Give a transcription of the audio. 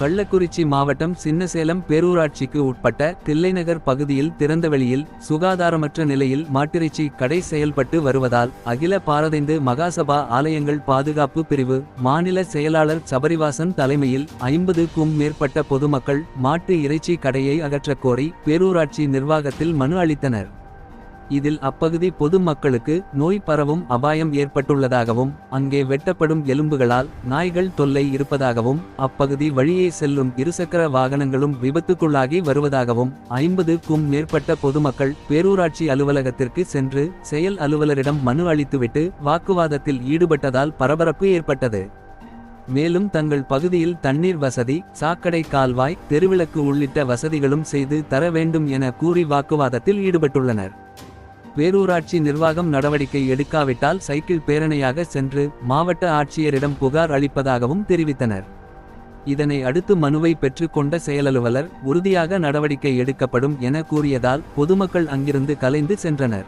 கள்ளக்குறிச்சி மாவட்டம் சின்னசேலம் பேரூராட்சிக்கு உட்பட்ட தில்லைநகர் பகுதியில் திறந்தவெளியில் சுகாதாரமற்ற நிலையில் மாட்டிறைச்சி கடை செயல்பட்டு வருவதால் அகில பாரதைந்து மகாசபா ஆலயங்கள் பாதுகாப்பு பிரிவு மாநில செயலாளர் சபரிவாசன் தலைமையில் ஐம்பதுக்கும் மேற்பட்ட பொதுமக்கள் மாட்டு இறைச்சி கடையை அகற்றக் கோரி பேரூராட்சி நிர்வாகத்தில் மனு அளித்தனர். இதில் அப்பகுதி பொதுமக்களுக்கு நோய் பரவும் அபாயம் ஏற்பட்டுள்ளதாகவும் அங்கே வெட்டப்படும் எலும்புகளால் நாய்கள் தொல்லை இருப்பதாகவும் அப்பகுதி வழியே செல்லும் இருசக்கர வாகனங்களும் விபத்துக்குள்ளாகி வருவதாகவும் ஐம்பதுக்கும் மேற்பட்ட பொதுமக்கள் பேரூராட்சி அலுவலகத்திற்கு சென்று செயல் அலுவலரிடம் மனு அளித்துவிட்டு வாக்குவாதத்தில் ஈடுபட்டதால் பரபரப்பு ஏற்பட்டது. மேலும் தங்கள் பகுதியில் தண்ணீர் வசதி சாக்கடை கால்வாய் தெருவிளக்கு உள்ளிட்ட வசதிகளும் செய்து தர வேண்டும் என கூறி வாக்குவாதத்தில் ஈடுபட்டுள்ளனர். பேரூராட்சி நிர்வாகம் நடவடிக்கை எடுக்காவிட்டால் சைக்கிள் பேரணியாக சென்று மாவட்ட ஆட்சியரிடம் புகார் அளிப்பதாகவும் தெரிவித்தனர். இதனை அடுத்து மனுவை பெற்றுக்கொண்ட செயலலுவலர் உறுதியாக நடவடிக்கை எடுக்கப்படும் என கூறியதால் பொதுமக்கள் அங்கிருந்து கலைந்து சென்றனர்.